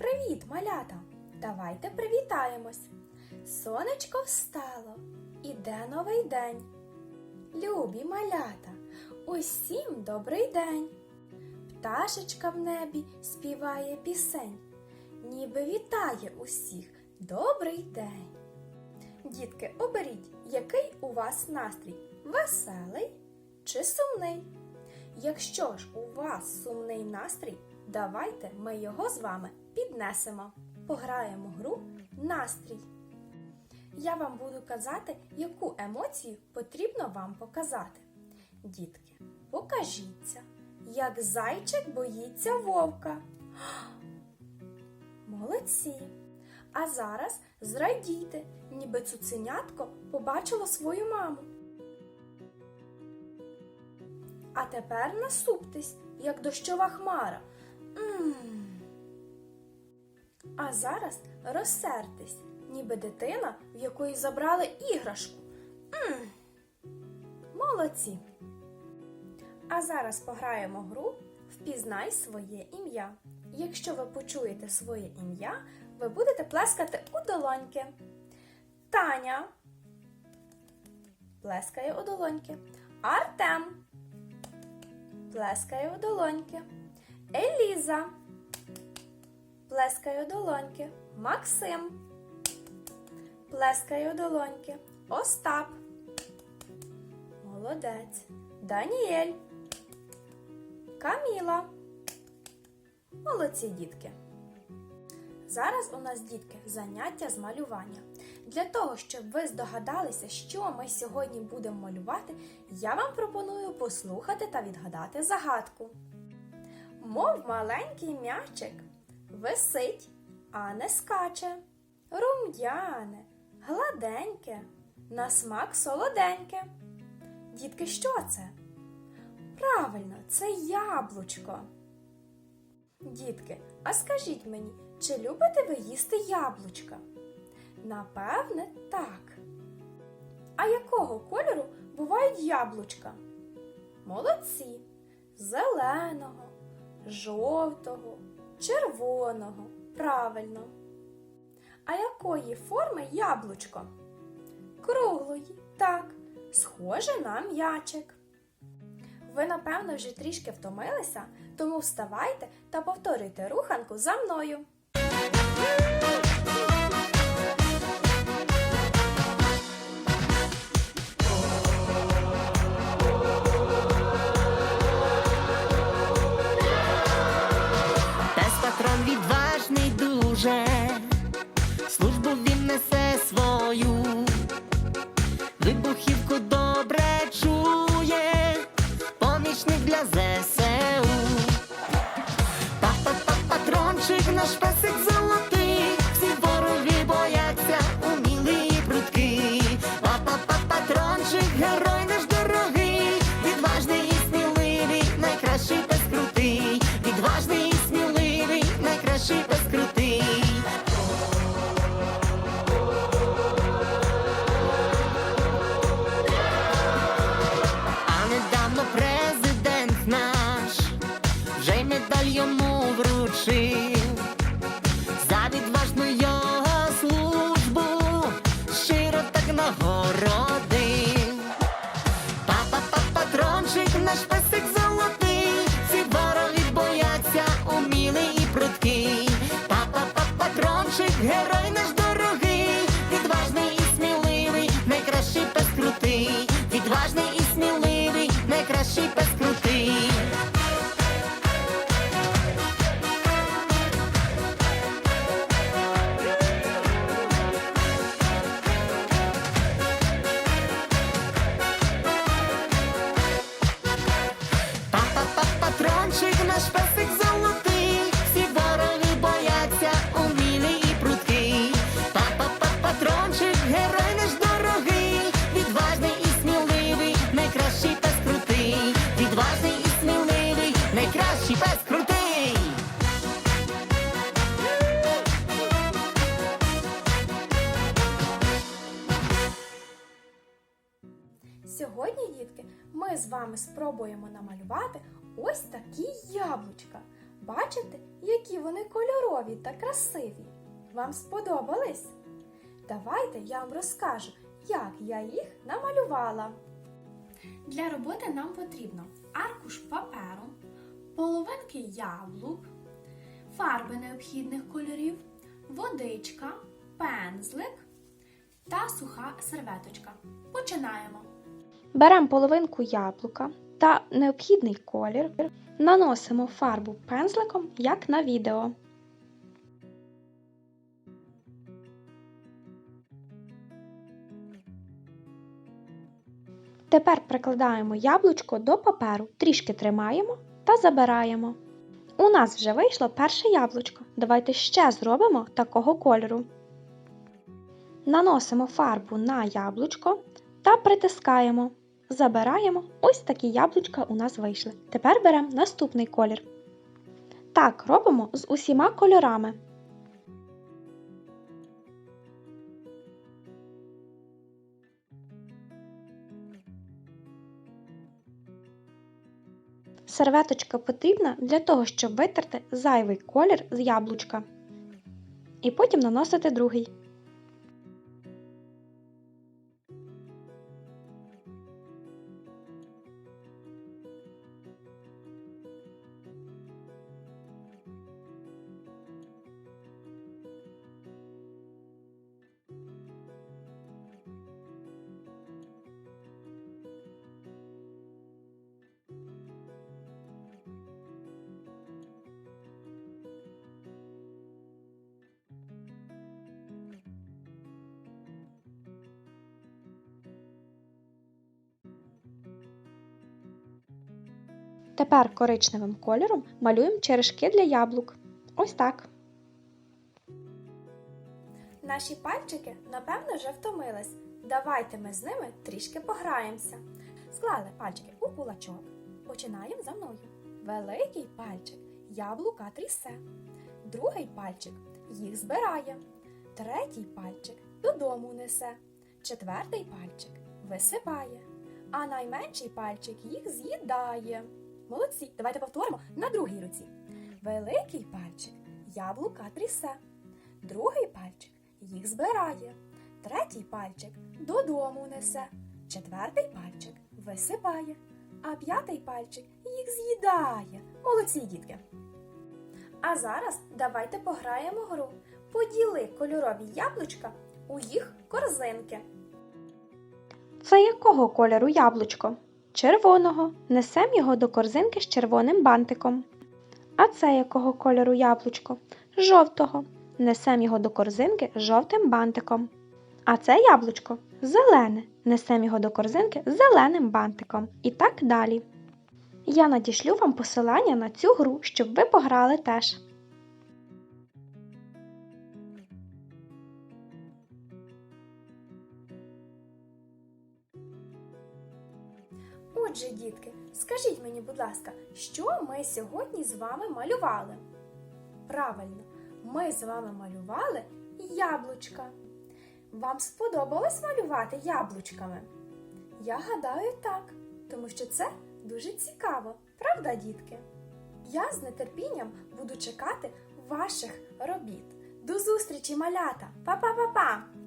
Привіт, малята! Давайте привітаємось. Сонечко встало, іде новий день. Любі малята, усім добрий день. Пташечка в небі співає пісень, ніби вітає усіх добрий день. Дітки, оберіть, який у вас настрій веселий чи сумний? Якщо ж у вас сумний настрій, давайте ми його з вами піднесемо. Пограємо гру Настрій. Я вам буду казати, яку емоцію потрібно вам показати. Дітки, покажіться, як зайчик боїться вовка. Молодці! А зараз зрадійте, ніби цуценятко побачило свою маму. А тепер насуптесь, як дощова хмара. м А зараз розсердьтесь, ніби дитина, в якої забрали іграшку. м Молодці. А зараз пограємо гру Впізнай своє ім'я. Якщо ви почуєте своє ім'я, ви будете плескати у долоньки. Таня плескає у долоньки. Артем плескає у долоньки. Еліза плескає у долоньки. Максим плескає у долоньки. Остап. Молодець. Даніель. Каміла. Молодці дітки. Зараз у нас, дітки, заняття з малювання. Для того, щоб ви здогадалися, що ми сьогодні будемо малювати, я вам пропоную послухати та відгадати загадку. Мов маленький м'ячик, висить, а не скаче. Рум'яне, гладеньке, на смак солоденьке. Дітки, що це? Правильно, це яблучко. Дітки, а скажіть мені, чи любите ви їсти яблучка? Напевне, так. А якого кольору бувають яблучка? Молодці. Зеленого, жовтого, червоного. Правильно. А якої форми яблучко? Круглої, так, схоже на м'ячик. Ви, напевно, вже трішки втомилися, тому вставайте та повторюйте руханку за мною. відважний найкращий пес крутий. Сьогодні, дітки, ми з вами спробуємо намалювати ось такі яблучка. бачите, які вони кольорові та красиві? Вам сподобались? Давайте я вам розкажу, як я їх намалювала. Для роботи нам потрібно аркуш паперу, половинки яблук, фарби необхідних кольорів, водичка, пензлик та суха серветочка. Починаємо. Беремо половинку яблука та необхідний колір, наносимо фарбу пензликом, як на відео. Тепер прикладаємо яблучко до паперу, трішки тримаємо та забираємо. У нас вже вийшло перше яблучко. Давайте ще зробимо такого кольору. Наносимо фарбу на яблучко та притискаємо. Забираємо. Ось такі яблучка у нас вийшли. Тепер беремо наступний колір. Так робимо з усіма кольорами. Серветочка потрібна для того, щоб витерти зайвий колір з яблучка. І потім наносити другий. Тепер коричневим кольором малюємо черешки для яблук. Ось так. Наші пальчики, напевно, вже втомились. Давайте ми з ними трішки пограємося. Склали пальчики у кулачок. Починаємо за мною. Великий пальчик яблука трісе. Другий пальчик їх збирає. Третій пальчик додому несе. Четвертий пальчик висипає. А найменший пальчик їх з'їдає. Молодці, давайте повторимо на другій руці. Великий пальчик яблука трісе. Другий пальчик їх збирає. Третій пальчик додому несе. Четвертий пальчик висипає. А п'ятий пальчик їх з'їдає. Молодці, дітки. А зараз давайте пограємо гру. Поділи кольорові яблучка у їх корзинки. Це якого кольору яблучко? Червоного. Несемо його до корзинки з червоним бантиком. А це якого кольору яблучко? Жовтого. Несемо його до корзинки з жовтим бантиком. А це яблучко зелене. Несемо його до корзинки з зеленим бантиком. І так далі. Я надішлю вам посилання на цю гру, щоб ви пограли теж. Отже, дітки, скажіть мені, будь ласка, що ми сьогодні з вами малювали? Правильно, ми з вами малювали яблучка. Вам сподобалось малювати яблучками? Я гадаю, так, тому що це дуже цікаво, правда, дітки? Я з нетерпінням буду чекати ваших робіт. До зустрічі, малята! Па-па-па-па!